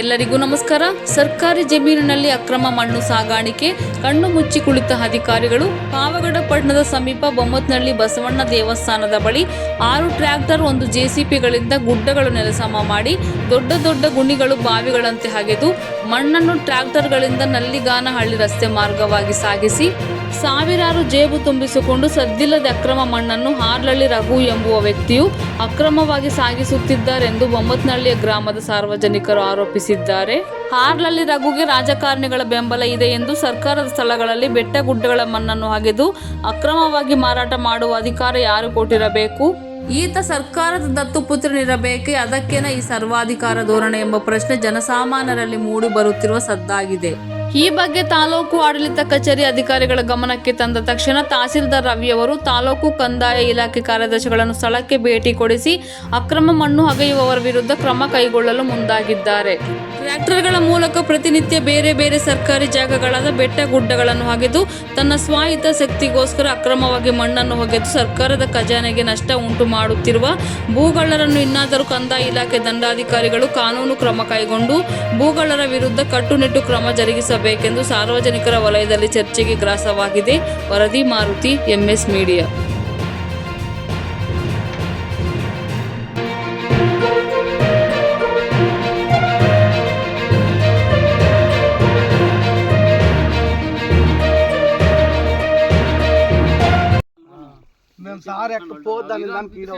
ಎಲ್ಲರಿಗೂ ನಮಸ್ಕಾರ. ಸರ್ಕಾರಿ ಜಮೀನಿನಲ್ಲಿ ಅಕ್ರಮ ಮಣ್ಣು ಸಾಗಾಣಿಕೆ, ಕಣ್ಣು ಮುಚ್ಚಿ ಕುಳಿತ ಅಧಿಕಾರಿಗಳು ಪಾವಗಡ ಪಟ್ಟಣದ ಸಮೀಪ ಬೊಮ್ಮತ್ನಹಳ್ಳಿ ಬಸವಣ್ಣ ದೇವಸ್ಥಾನದ ಬಳಿ ಆರು ಟ್ರ್ಯಾಕ್ಟರ್, ಒಂದು ಜೆಸಿಪಿಗಳಿಂದ ಗುಡ್ಡಗಳು ನೆಲಸಮ ಮಾಡಿ ದೊಡ್ಡ ದೊಡ್ಡ ಗುಣಿಗಳು ಬಾವಿಗಳಂತೆ ಹಗೆದು ಮಣ್ಣನ್ನು ಟ್ರ್ಯಾಕ್ಟರ್ಗಳಿಂದ ನಲ್ಲಿಗಾನಹಳ್ಳಿ ರಸ್ತೆ ಮಾರ್ಗವಾಗಿ ಸಾಗಿಸಿ ಸಾವಿರಾರು ಜೇಬು ತುಂಬಿಸಿಕೊಂಡು ಸದ್ದಿಲ್ಲದ ಅಕ್ರಮ ಮಣ್ಣನ್ನು ಹಾರ್ಲಳ್ಳಿ ರಘು ಎಂಬುವ ವ್ಯಕ್ತಿಯು ಅಕ್ರಮವಾಗಿ ಸಾಗಿಸುತ್ತಿದ್ದಾರೆಂದು ಬೊಮ್ಮತ್ನಹಳ್ಳಿಯ ಗ್ರಾಮದ ಸಾರ್ವಜನಿಕರು ಆರೋಪಿಸಿದ್ದಾರೆ. ಹಾರ್ಲಳ್ಳಿ ರಘುಗೆ ರಾಜಕಾರಣಿಗಳ ಬೆಂಬಲ ಇದೆ ಎಂದು ಸರ್ಕಾರದ ಸ್ಥಳಗಳಲ್ಲಿ ಬೆಟ್ಟ ಗುಡ್ಡಗಳ ಮಣ್ಣನ್ನು ಅಗೆದು ಅಕ್ರಮವಾಗಿ ಮಾರಾಟ ಮಾಡುವ ಅಧಿಕಾರ ಯಾರು ಕೊಟ್ಟಿರಬೇಕು? ಈತ ಸರ್ಕಾರದ ದತ್ತುಪುತ್ರನಿರಬೇಕೆ ಅದಕ್ಕೇನ ಈ ಸರ್ವಾಧಿಕಾರ ಧೋರಣೆ ಎಂಬ ಪ್ರಶ್ನೆ ಜನಸಾಮಾನ್ಯರಲ್ಲಿ ಮೂಡಿ ಬರುತ್ತಿರುವ ಸದ್ದಾಗಿದೆ. ಈ ಬಗ್ಗೆ ತಾಲೂಕು ಆಡಳಿತ ಕಚೇರಿ ಅಧಿಕಾರಿಗಳ ಗಮನಕ್ಕೆ ತಂದ ತಕ್ಷಣ ತಹಸೀಲ್ದಾರ್ ರವಿಯವರು ತಾಲೂಕು ಕಂದಾಯ ಇಲಾಖೆ ಕಾರ್ಯದರ್ಶಿಗಳನ್ನು ಸ್ಥಳಕ್ಕೆ ಭೇಟಿ ಕೊಡಿಸಿ ಅಕ್ರಮ ಮಣ್ಣು ಅಗೆಯುವವರ ವಿರುದ್ಧ ಕ್ರಮ ಕೈಗೊಳ್ಳಲು ಮುಂದಾಗಿದ್ದಾರೆ. ಟ್ರ್ಯಾಕ್ಟರ್ಗಳ ಮೂಲಕ ಪ್ರತಿನಿತ್ಯ ಬೇರೆ ಬೇರೆ ಸರ್ಕಾರಿ ಜಾಗಗಳಾದ ಬೆಟ್ಟ ಗುಡ್ಡಗಳನ್ನು ಹಗೆದು ತನ್ನ ಸ್ವಾಹಿತ ಶಕ್ತಿಗೋಸ್ಕರ ಅಕ್ರಮವಾಗಿ ಮಣ್ಣನ್ನು ಒಗೆದು ಸರ್ಕಾರದ ಖಜಾನೆಗೆ ನಷ್ಟ ಉಂಟು ಮಾಡುತ್ತಿರುವ ಭೂಗಳ್ಳರನ್ನು ಇನ್ನಾದರೂ ಕಂದಾಯ ಇಲಾಖೆ ದಂಡಾಧಿಕಾರಿಗಳು ಕಾನೂನು ಕ್ರಮ ಕೈಗೊಂಡು ಭೂಗಳ್ಳರ ವಿರುದ್ಧ ಕಟ್ಟುನಿಟ್ಟು ಕ್ರಮ ಜರುಗಿಸಬೇಕೆಂದು ಸಾರ್ವಜನಿಕರ ವಲಯದಲ್ಲಿ ಚರ್ಚೆಗೆ ಗ್ರಾಸವಾಗಿದೆ ವರದಿ ಮಾರುತಿ ಎಂಎಸ್ ಮೀಡಿಯಾ మేము సార్ ఎక్కడ పోద్దాని దానికి ఈడ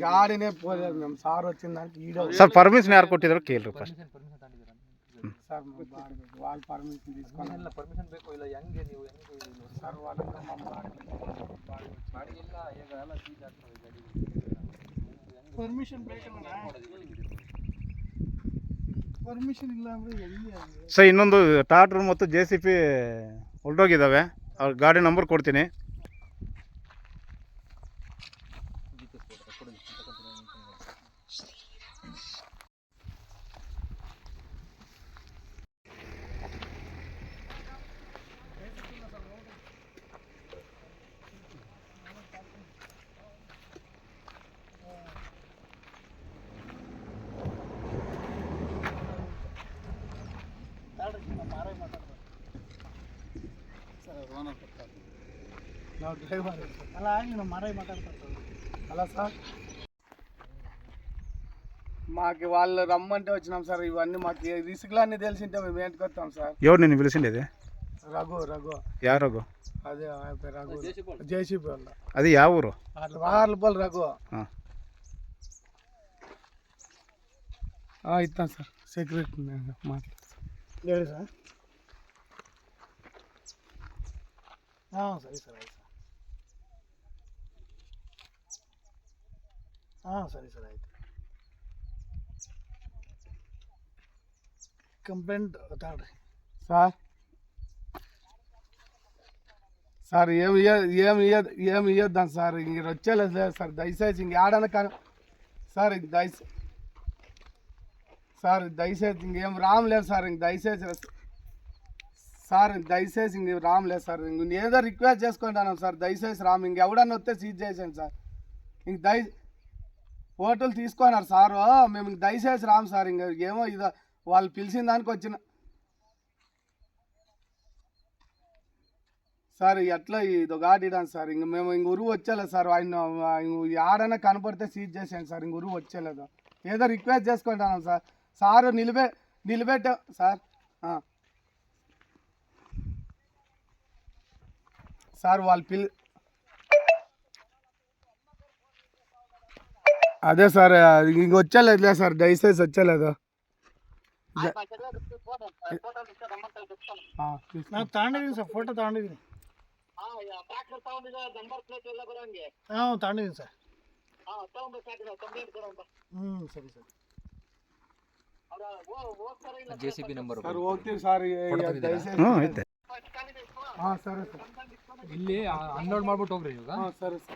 గాడినే పోలేదు మేము సార్ వచ్చిన దానికి ఈడ ಸರ್ ಪರ್ಮಿಷನ್ ಯಾರು ಕೊಟ್ಟಿದ್ರು ಕೇಳ್ರಿ ಫಸ್ಟ್ సార్ మా బాడిగ వాళ్ళు పర్మిషన్ తీసుకొని పర్మిషన్ ಬೇಕು ಇಲ್ಲ ಹೆಂಗೆ ನೀವು ಹೆಂಗೆ ಸರ್ వాళ్ళు ಪರ್ಮಿಷನ್ ಬೇಕಲ್ಲ ಪರ್ಮಿಷನ್ ಇಲ್ಲ ಅಂದ್ರೆ ಹೆಂಗೆ ಸರ್ ಇನ್ನೊಂದು ಟಾಟ್ರ್ ಮತ್ತು ಜೆ ಸಿ ಪಿ ಹೊರಟೋಗಿದ್ದಾವೆ ಅವ್ರ ಗಾಡಿ ನಂಬರ್ ಕೊಡ್ತೀನಿ ನಾವು ಡ್ರೈವರ್ అలా ఆయన మరై మాట్లాడతారు అలా సార్ మాకు వాళ్ళు రమ్మంటే వచ్చినాం సార్ ఇవన్నీ మాకు ఈ రిస్కులు అన్నీ తెలిసింటే మేము ఏంటికి వస్తాం సార్ ఎవరు నేను పిలిచిండేది రఘు రఘు ಯಾರಿಗೋ అదే ఆయన పేరు రఘు జేసీబీ వాళ్ళ అది ಯಾವ ಊರು అట్లా వార్లపల్లి రఘు ಹಾಂ ఆ, ఇస్తాను సార్ సెక్యూరిటీ మాట్లాడతాను లేదు సార్ ఆ, సరే సార్ ಆಯ್ತು ಹಾಂ ಸರಿ ಸರ್ ಆಯಿತು కంప్లైంట్ తాడ్రి సార్ సార్ ఏం ఇయ్య- ఏం ఇయ్యదు ఏం ఇయ్యొద్దాం సార్ ఇంక వచ్చేలేదు లేదు సార్ దయచేసి ఇంక ఆడన కానీ సార్ ఇంక దయచేసి సార్ దయచేసి ఇంకేం రామ్లేదు సార్ ఇంక దయచేసి రస్- సార్ దయచేసి ఇంక రామ్లేదు సార్. ఇంక ఏదో రిక్వెస్ట్ చేసుకుంటాను సార్ దయచేసి రామ్. ఇంక ఎవడన్నా వస్తే సీజ్ చేసాను సార్. ఇంక దయ ఫోటోలు తీసుకున్నారు సారు. మేము దయచేసి రామ్ సార్. ఇంక ఏమో ఇదో వాళ్ళు పిలిచిన దానికి వచ్చిన సార్ ఎట్లా ఇది గాడిడాను సార్. ఇంక మేము ఇంక ఉరువు వచ్చేలేదు సార్. ఆయన ఆడైనా కనపడితే సీజ్ చేసాను సార్. ఇంక ఉరువు వచ్చేలేదు ఏదో రిక్వెస్ట్ చేసుకుంటాను సార్. సారు నిలబె నిలబెట్ట సార్. సార్ వాళ్ళు పిల్ అదే సార్ ఇంక వచ్చేలేదులే సార్ దయచేసి వచ్చేలేదు ನಾನು ತಗೊಂಡಿದ್ದೀನಿ ಸರ್ ಫೋಟೋ ತಗೊಂಡಿದ್ದೀನಿ ಹಾಂ ತಗೊಂಡಿದ್ದೀನಿ ಸರ್. ಹ್ಞೂ ಸರಿ sir. J C B number sir ಹೋಗ್ತೀವಿ ಸರ್ ದಯచేಸಿ ಹಾಂ ಸರಿ ಸರ್. ಇಲ್ಲಿ ಅನ್ಲೋಡ್ ಮಾಡ್ಬಿಟ್ಟು ಹೋಗ್ರಿ ಇವಾಗ. ಸರಿ ಸರ್.